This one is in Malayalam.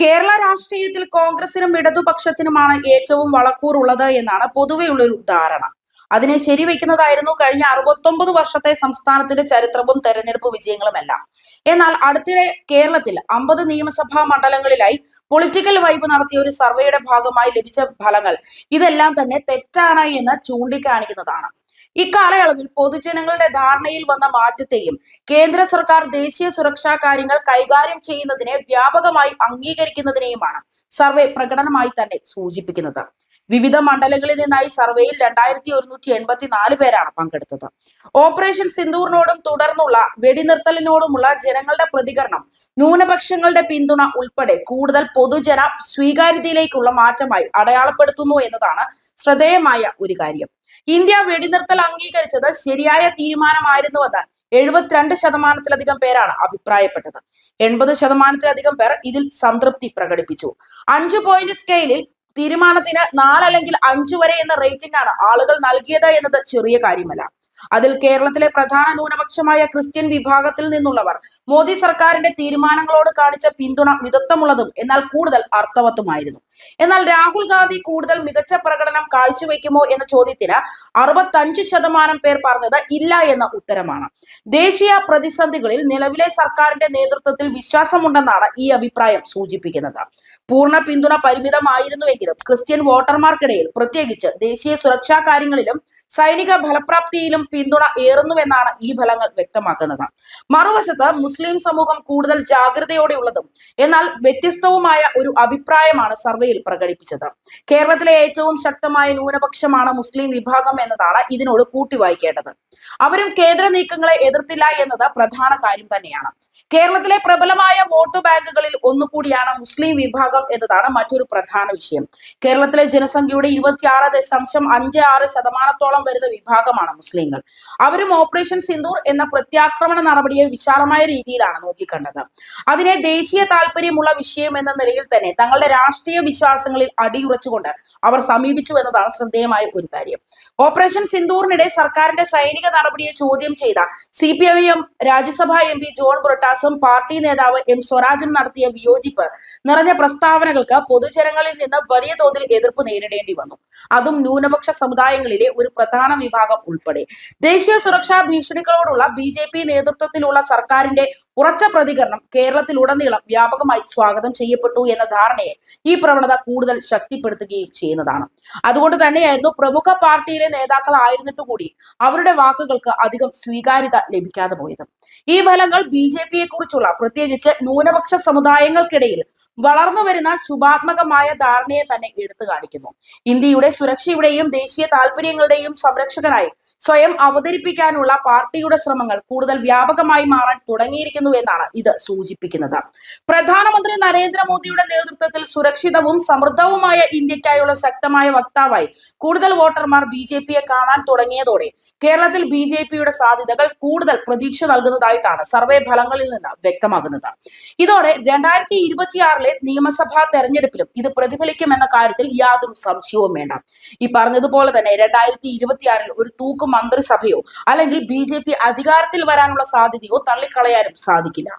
കേരള രാഷ്ട്രീയത്തിൽ കോൺഗ്രസിനും ഇടതുപക്ഷത്തിനുമാണ് ഏറ്റവും വളക്കൂറുള്ളത് എന്നാണ് പൊതുവെയുള്ളൊരു ധാരണ. അതിനെ ശരിവെക്കുന്നതായിരുന്നു കഴിഞ്ഞ അറുപത്തൊമ്പത് വർഷത്തെ സംസ്ഥാനത്തിന്റെ ചരിത്രവും തെരഞ്ഞെടുപ്പ് വിജയങ്ങളുമെല്ലാം. എന്നാൽ അടുത്തിടെ കേരളത്തിൽ അമ്പത് നിയമസഭാ മണ്ഡലങ്ങളിലായി പൊളിറ്റിക്കൽ വൈബ് നടത്തിയ ഒരു സർവേയുടെ ഭാഗമായി ലഭിച്ച ഫലങ്ങൾ ഇതെല്ലാം തന്നെ തെറ്റാണ് എന്ന് ചൂണ്ടിക്കാണിക്കുന്നതാണ്. ഇക്കാലയളവിൽ പൊതുജനങ്ങളുടെ ധാരണയിൽ വന്ന മാറ്റത്തെയും കേന്ദ്ര സർക്കാർ ദേശീയ സുരക്ഷാ കാര്യങ്ങൾ കൈകാര്യം ചെയ്യുന്നതിനെ വ്യാപകമായി അംഗീകരിക്കുന്നതിനെയുമാണ് സർവേ പ്രകടനമായി തന്നെ സൂചിപ്പിക്കുന്നത്. വിവിധ മണ്ഡലങ്ങളിൽ നിന്നായി സർവേയിൽ രണ്ടായിരത്തി ഒരുന്നൂറ്റി എൺപത്തിനാല് പേരാണ് പങ്കെടുത്തത്. ഓപ്പറേഷൻ സിന്ദൂറിനോടും തുടർന്നുള്ള വെടിനിർത്തലിനോടുമുള്ള ജനങ്ങളുടെ പ്രതികരണം ന്യൂനപക്ഷങ്ങളുടെ പിന്തുണ ഉൾപ്പെടെ കൂടുതൽ പൊതുജന സ്വീകാര്യതയിലേക്കുള്ള മാറ്റമായി അടയാളപ്പെടുത്തുന്നു എന്നതാണ് ശ്രദ്ധേയമായ ഒരു കാര്യം. ഇന്ത്യ വെടിനിർത്തൽ അംഗീകരിച്ചത് ശരിയായ തീരുമാനമായിരുന്നുവെന്ന് എഴുപത്തിരണ്ട് ശതമാനത്തിലധികം പേരാണ് അഭിപ്രായപ്പെട്ടത്. എൺപത് ശതമാനത്തിലധികം പേർ ഇതിൽ സംതൃപ്തി പ്രകടിപ്പിച്ചു. അഞ്ചു പോയിന്റ് സ്കെയിലിൽ തീരുമാനത്തിന് നാലല്ലെങ്കിൽ അഞ്ചു വരെ എന്ന റേറ്റിംഗ് ആണ് ആളുകൾ നൽകിയത് എന്നത് ചെറിയ കാര്യമല്ല. അതിൽ കേരളത്തിലെ പ്രധാന ന്യൂനപക്ഷമായ ക്രിസ്ത്യൻ വിഭാഗത്തിൽ നിന്നുള്ളവർ മോദി സർക്കാരിന്റെ തീരുമാനങ്ങളോട് കാണിച്ച പിന്തുണ മിതത്വമുള്ളതും എന്നാൽ കൂടുതൽ അർത്ഥവത്തുമായിരുന്നു. എന്നാൽ രാഹുൽ ഗാന്ധി കൂടുതൽ മികച്ച പ്രകടനം കാഴ്ചവെക്കുമോ എന്ന ചോദ്യത്തിന് അറുപത്തഞ്ച് ശതമാനം പേർ പറഞ്ഞത് ഇല്ല എന്ന ഉത്തരമാണ്. ദേശീയ പ്രതിസന്ധികളിൽ നിലവിലെ സർക്കാരിന്റെ നേതൃത്വത്തിൽ വിശ്വാസമുണ്ടെന്നാണ് ഈ അഭിപ്രായം സൂചിപ്പിക്കുന്നത്. പൂർണ പിന്തുണ പരിമിതമായിരുന്നുവെങ്കിലും ക്രിസ്ത്യൻ വോട്ടർമാർക്കിടയിൽ പ്രത്യേകിച്ച് ദേശീയ സുരക്ഷാ കാര്യങ്ങളിലും സൈനിക ഫലപ്രാപ്തിയിലും പിന്തുണ ഏറുന്നുവെന്നാണ് ഈ ഫലങ്ങൾ വ്യക്തമാക്കുന്നത്. മറുവശത്ത് മുസ്ലിം സമൂഹം കൂടുതൽ ജാഗ്രതയോടെ ഉള്ളതും എന്നാൽ വ്യത്യസ്തവുമായ ഒരു അഭിപ്രായമാണ് സർവേയിൽ പ്രകടിപ്പിച്ചത്. കേരളത്തിലെ ഏറ്റവും ശക്തമായ ന്യൂനപക്ഷമാണ് മുസ്ലിം വിഭാഗം എന്നതാണ് ഇതിനോട് കൂട്ടിവായിക്കേണ്ടത്. അവരും കേന്ദ്ര നീക്കങ്ങളെ എതിർത്തില്ല എന്നത് പ്രധാന കാര്യം തന്നെയാണ്. കേരളത്തിലെ പ്രബലമായ വോട്ട് ബാങ്കുകളിൽ ഒന്നുകൂടിയാണ് മുസ്ലിം വിഭാഗം എന്നതാണ് മറ്റൊരു പ്രധാന വിഷയം. കേരളത്തിലെ ജനസംഖ്യയുടെ ഇരുപത്തിയാറ് ദശാംശം അഞ്ച് ആറ് ശതമാനത്തോളം വരുന്ന വിഭാഗമാണ് മുസ്ലിങ്ങൾ. അവരും ഓപ്പറേഷൻ സിന്ദൂർ എന്ന പ്രത്യാക്രമണ നടപടിയെ വിശാലമായ രീതിയിലാണ് നോക്കിക്കണ്ടത്. അതിനെ ദേശീയ താല്പര്യമുള്ള വിഷയം എന്ന നിലയിൽ തന്നെ തങ്ങളുടെ രാഷ്ട്രീയ വിശ്വാസങ്ങളിൽ അടിയുറച്ചുകൊണ്ട് അവർ സമീപിച്ചു എന്നതാണ് ശ്രദ്ധേയമായ ഒരു കാര്യം. ഓപ്പറേഷൻ സിന്ദൂറിനിടെ സർക്കാരിന്റെ സൈനിക നടപടിയെ ചോദ്യം ചെയ്ത C P M Rajya Sabha M P John ബ്രിട്ടാസും പാർട്ടി നേതാവ് എം സ്വരാജും നടത്തിയ വിയോജിപ്പ് നിറഞ്ഞ പ്രസ്താവനകൾക്ക് പൊതുജനങ്ങളിൽ നിന്ന് വലിയ തോതിൽ എതിർപ്പ് നേരിടേണ്ടി വന്നു. അതും ന്യൂനപക്ഷ സമുദായങ്ങളിലെ ഒരു പ്രധാന വിഭാഗം ഉൾപ്പെടെ. ദേശീയ സുരക്ഷാ ഭീഷണികളോടുള്ള ബി ജെ പി നേതൃത്വത്തിലുള്ള സർക്കാരിന്റെ ഉറച്ച പ്രതികരണം കേരളത്തിലുടനീളം വ്യാപകമായി സ്വാഗതം ചെയ്യപ്പെട്ടു എന്ന ധാരണയെ ഈ പ്രവണത കൂടുതൽ ശക്തിപ്പെടുത്തുകയും ചെയ്യുന്നതാണ്. അതുകൊണ്ട് തന്നെയായിരുന്നു പ്രമുഖ പാർട്ടിയിലെ നേതാക്കളായിരുന്നിട്ട് കൂടി അവരുടെ വാക്കുകൾക്ക് അധികം സ്വീകാര്യത ലഭിക്കാതെ പോയത്. ഈ ഫലങ്ങൾ ബി ജെ പിയെ കുറിച്ചുള്ള പ്രത്യേകിച്ച് ന്യൂനപക്ഷ സമുദായങ്ങൾക്കിടയിൽ വളർന്നു വരുന്ന ശുഭാത്മകമായ ധാരണയെ തന്നെ എടുത്തു കാണിക്കുന്നു. ഇന്ത്യയുടെ സുരക്ഷയുടെയും ദേശീയ താല്പര്യങ്ങളുടെയും സംരക്ഷകനായി സ്വയം അവതരിപ്പിക്കാനുള്ള പാർട്ടിയുടെ ശ്രമങ്ങൾ കൂടുതൽ വ്യാപകമായി മാറാൻ തുടങ്ങിയിരിക്കുന്നു എന്നാണ് ഇത് സൂചിപ്പിക്കുന്നത്. പ്രധാനമന്ത്രി നരേന്ദ്രമോദിയുടെ നേതൃത്വത്തിൽ സുരക്ഷിതവും സമൃദ്ധവുമായ ഇന്ത്യക്കായുള്ള ശക്തമായ വക്താവായി കൂടുതൽ വോട്ടർമാർ ബി ജെ പിയെ കാണാൻ തുടങ്ങിയതോടെ കേരളത്തിൽ ബി ജെ പിയുടെ സാധ്യതകൾ കൂടുതൽ പ്രതീക്ഷ നൽകുന്നതായിട്ടാണ് സർവേ ഫലങ്ങളിൽ നിന്ന് വ്യക്തമാകുന്നത്. ഇതോടെ രണ്ടായിരത്തി ഇരുപത്തിയാറിലെ നിയമസഭാ തെരഞ്ഞെടുപ്പിലും ഇത് പ്രതിഫലിക്കുമെന്ന കാര്യത്തിൽ യാതൊരു സംശയവും വേണ്ട. ഈ പറഞ്ഞതുപോലെ തന്നെ രണ്ടായിരത്തി ഇരുപത്തിയാറിൽ ഒരു തൂക്ക് മന്ത്രിസഭയോ അല്ലെങ്കിൽ ബി അധികാരത്തിൽ വരാനുള്ള സാധ്യതയോ തള്ളിക്കളയാനും സാധിക്കില്ല.